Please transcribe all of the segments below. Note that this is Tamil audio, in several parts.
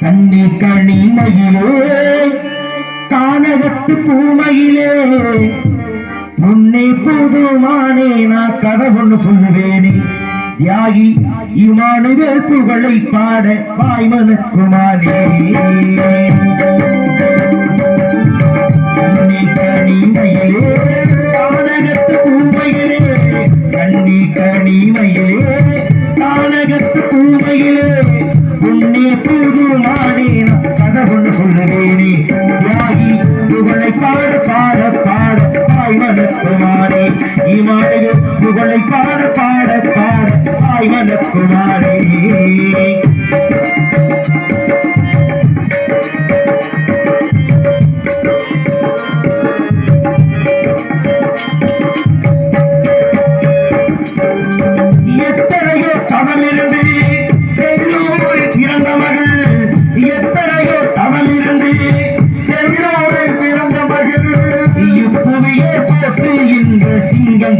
கண்ணி கனிமையிலே கானகத்து பூமையிலே. உன்னை புதுமானே நான் கதை ஒண்ணு சொல்லுவேனே. தியாகி இமானுவே புகழை பாட பாய்மனுக்குமாரே கனிமையிலே கானகத்து பூமையிலே. கண்ணி கனிமையிலே இமானுவே புகழை பாட பாட பாட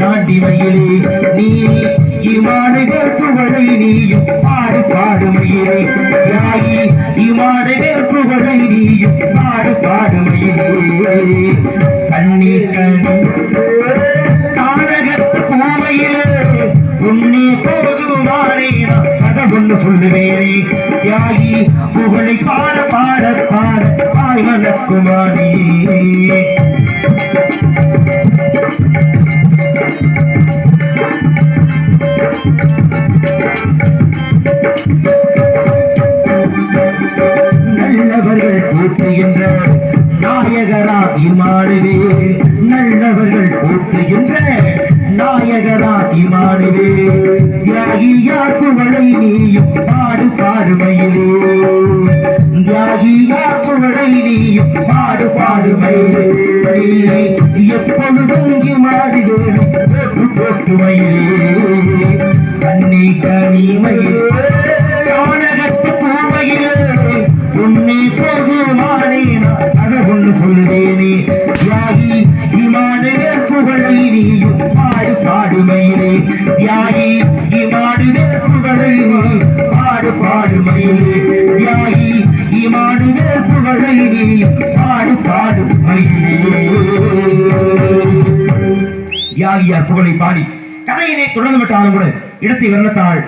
தாண்டி மயிலே. நீ இமானுகள் புகழை நீயும் பாடு பாடு மயிலே. யாயி இமானுகள் புகழை நீயும் பாடு பாடு மயிலே. கண்ணீர் கண்ணு கானகத்து பூமையிலே உன்னி போதுமானே நான் கதை ஒண்ணு சொல்லுவேனே. யாயி புகழை பாட பாட நல்லவர்கள் போற்றுகின்ற நாயகரா இமானுவே நல்லவர்கள் போற்றுகின்ற நாயகரா இமானுவே தியாகியா புகழை நீயும் பாடு பாடுமையிலே. தியாகியா புகழை நீயும் பாடு பாடுமையிலே. எப்பொழுதும் இமாடுவே போட்டு போட்டுமையிலே கண்ணி கனிமையில் கானகத்து பூமையில் உன்னை போகுமானே நான் அதை ஒன்று சொல்லுவேனே தியாகி இமானுவே புகழை நீயும் பாடு பாடுமையிலே தியாகி இமானுவே புகழை நீ பாடு பாடுமையிலே தியாகி இமானுவே புகழை நீ பாடு பாடுமையிலே தியாகியார் புகழை பாடி கதையினை தொடர்ந்து விட்டாலும் கூட இடத்தை வெள்ளத்தாள்